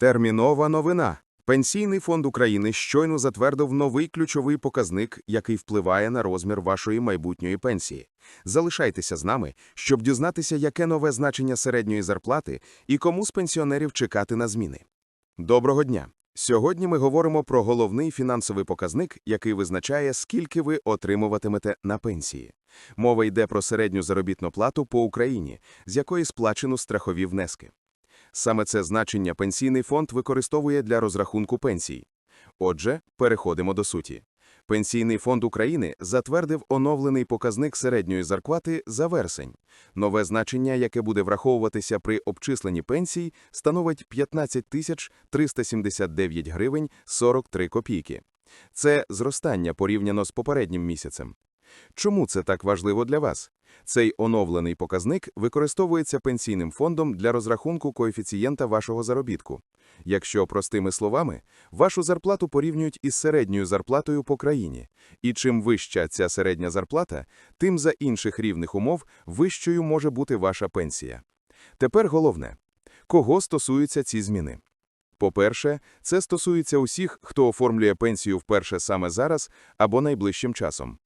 Термінова новина. Пенсійний фонд України щойно затвердив новий ключовий показник, який впливає на розмір вашої майбутньої пенсії. Залишайтеся з нами, щоб дізнатися, яке нове значення середньої зарплати і кому з пенсіонерів чекати на зміни. Доброго дня! Сьогодні ми говоримо про головний фінансовий показник, який визначає, скільки ви отримуватимете на пенсії. Мова йде про середню заробітну плату по Україні, з якої сплачено страхові внески. Саме це значення пенсійний фонд використовує для розрахунку пенсій. Отже, переходимо до суті. Пенсійний фонд України затвердив оновлений показник середньої зарплати за вересень. Нове значення, яке буде враховуватися при обчисленні пенсій, становить 15 тисяч 379 гривень 43 копійки. Це зростання порівняно з попереднім місяцем. Чому це так важливо для вас? Цей оновлений показник використовується пенсійним фондом для розрахунку коефіцієнта вашого заробітку. Якщо простими словами, вашу зарплату порівнюють із середньою зарплатою по країні. І чим вища ця середня зарплата, тим за інших рівних умов вищою може бути ваша пенсія. Тепер головне. Кого стосуються ці зміни? По-перше, це стосується усіх, хто оформлює пенсію вперше саме зараз або найближчим часом.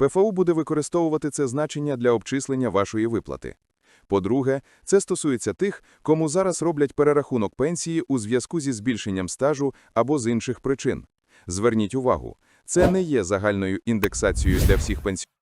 ПФУ буде використовувати це значення для обчислення вашої виплати. По-друге, це стосується тих, кому зараз роблять перерахунок пенсії у зв'язку зі збільшенням стажу або з інших причин. Зверніть увагу, це не є загальною індексацією для всіх пенсіонерів.